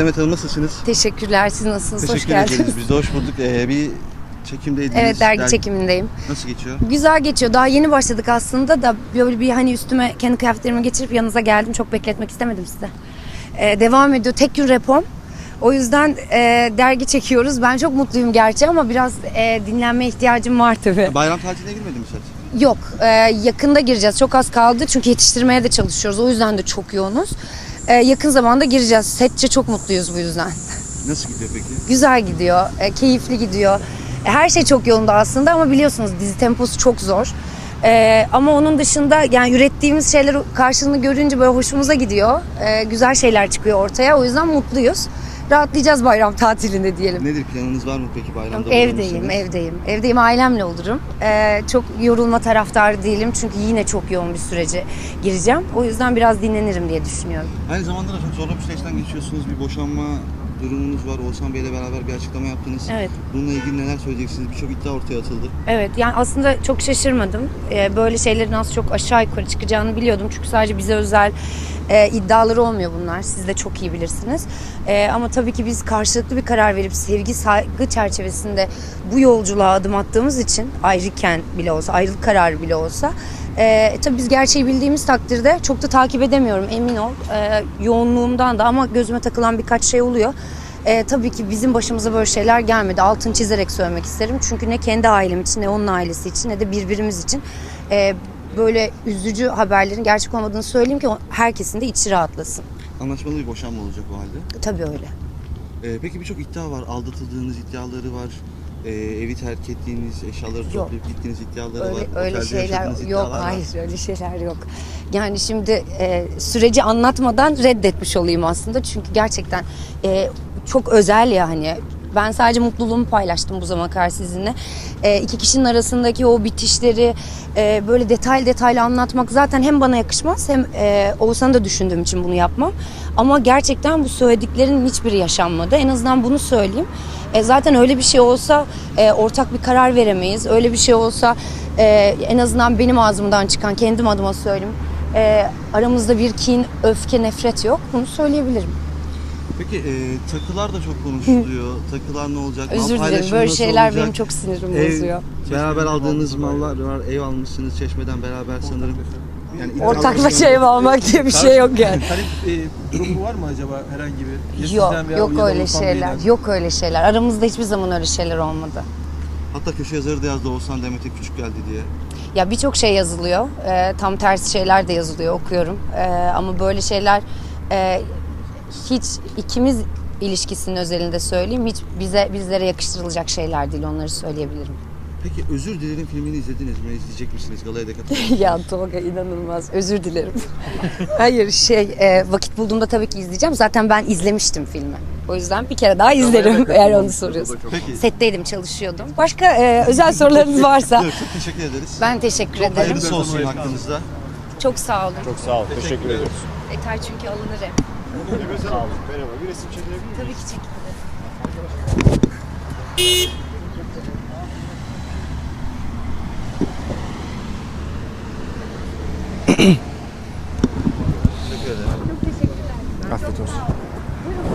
Demet Hanım nasılsınız? Teşekkürler. Siz nasılsınız? Hoş Teşekkür geldiniz. ederiz. Biz de hoş bulduk. Ee, bir çekimdeydiniz. Evet dergi çekimindeyim. Nasıl geçiyor? Güzel geçiyor. Daha yeni başladık aslında da böyle bir hani üstüme kendi kıyafetlerimi geçirip yanınıza geldim. Çok bekletmek istemedim size. Ee, devam ediyor. Tek gün repom. O yüzden e, dergi çekiyoruz. Ben çok mutluyum gerçi ama biraz e, dinlenme ihtiyacım var tabii. Bayram tatiline girmedi mi set? Yok. e, yakında gireceğiz. Çok az kaldı. Çünkü yetiştirmeye de çalışıyoruz. O yüzden de çok yoğunuz. E, yakın zamanda gireceğiz. Setçe çok mutluyuz bu yüzden. Nasıl gidiyor peki? Güzel gidiyor, e, keyifli gidiyor. E, Her şey çok yolunda aslında ama biliyorsunuz dizi temposu çok zor. E, ama onun dışında yani ürettiğimiz şeyler karşılığını görünce böyle hoşumuza gidiyor. E, güzel şeyler çıkıyor ortaya. O yüzden mutluyuz. Rahatlayacağız bayram tatilinde diyelim. Nedir planınız var mı peki bayramda? Evdeyim, evdeyim. Evdeyim, ailemle olurum. E, çok yorulma taraftarı değilim çünkü yine çok yoğun bir sürece gireceğim. O yüzden biraz dinlenirim diye düşünüyorum. Aynı zamanda da çok zorlu bir süreçten geçiyorsunuz. Bir boşanma durumunuz var. Oğuzhan Bey'le beraber bir açıklama yaptınız. Evet. Bununla ilgili neler söyleyeceksiniz? Birçok iddia ortaya atıldı. Evet yani aslında çok şaşırmadım. Ee, böyle şeylerin az çok aşağı yukarı çıkacağını biliyordum. Çünkü sadece bize özel e, iddiaları olmuyor bunlar. Siz de çok iyi bilirsiniz. E, ama tabii ki biz karşılıklı bir karar verip sevgi saygı çerçevesinde bu yolculuğa adım attığımız için ayrıken bile olsa, ayrılık kararı bile olsa e, tabii biz gerçeği bildiğimiz takdirde çok da takip edemiyorum emin ol. E, yoğunluğumdan da ama gözüme takılan birkaç şey oluyor. E, tabii ki bizim başımıza böyle şeyler gelmedi. Altını çizerek söylemek isterim. Çünkü ne kendi ailem için ne onun ailesi için ne de birbirimiz için e, böyle üzücü haberlerin gerçek olmadığını söyleyeyim ki herkesin de içi rahatlasın. Anlaşmalı bir boşanma olacak o halde. Tabii öyle. Ee, peki birçok iddia var. Aldatıldığınız iddiaları var. Ee, evi terk ettiğiniz, eşyaları toplayıp gittiğiniz iddiaları var. Öyle, öyle Otelde şeyler yok var. hayır öyle şeyler yok. Yani şimdi e, süreci anlatmadan reddetmiş olayım aslında çünkü gerçekten e, çok özel ya hani ben sadece mutluluğumu paylaştım bu zamana kadar sizinle. E, iki kişinin arasındaki o bitişleri e, böyle detaylı detaylı anlatmak zaten hem bana yakışmaz hem e, Oğuzhan'ı da düşündüğüm için bunu yapmam. Ama gerçekten bu söylediklerinin hiçbiri yaşanmadı. En azından bunu söyleyeyim. E, zaten öyle bir şey olsa e, ortak bir karar veremeyiz. Öyle bir şey olsa e, en azından benim ağzımdan çıkan kendim adıma söyleyeyim. E, aramızda bir kin, öfke, nefret yok. Bunu söyleyebilirim. Peki e, takılar da çok konuşuluyor. takılar ne olacak? Mal Özür dilerim. paylaşımı Böyle nasıl şeyler olacak? benim çok sinirimi Ev, bozuyor. Beraber aldığınız mallar var. Ev almışsınız Çeşme'den beraber sanırım. Yani iddialar Ortaklaşa var. ev almak diye bir şey yok yani. Talep e, durumu var mı acaba herhangi bir? Ya Yok, sizden veya yok öyle şeyler. Bey'den? Yok öyle şeyler. Aramızda hiçbir zaman öyle şeyler olmadı. Hatta köşe yazarı da yazdı Oğuzhan Demet'e küçük geldi diye. Ya birçok şey yazılıyor. Ee, tam tersi şeyler de yazılıyor okuyorum. Ee, ama böyle şeyler e, hiç ikimiz ilişkisinin özelinde söyleyeyim. Hiç bize bizlere yakıştırılacak şeyler değil. Onları söyleyebilirim. Peki Özür Dilerim filmini izlediniz mi? İzleyecek misiniz? Galaya da katılacak ya Tolga inanılmaz. Özür dilerim. Hayır şey e, vakit bulduğumda tabii ki izleyeceğim. Zaten ben izlemiştim filmi. O yüzden bir kere daha izlerim eğer onu soruyorsun. Peki. Setteydim, çalışıyordum. Başka e, özel sorularınız varsa çok teşekkür ederiz. ben teşekkür ederim. Hayırlısı olsun hakkınızda. Çok sağ olun. Çok sağ ol. Teşekkür ediyoruz. Yeter çünkü alınır hep. Merhaba. Bir resim çekilebilir miyim? Tabii ki çekilir. Çok teşekkürler. Afiyet olsun.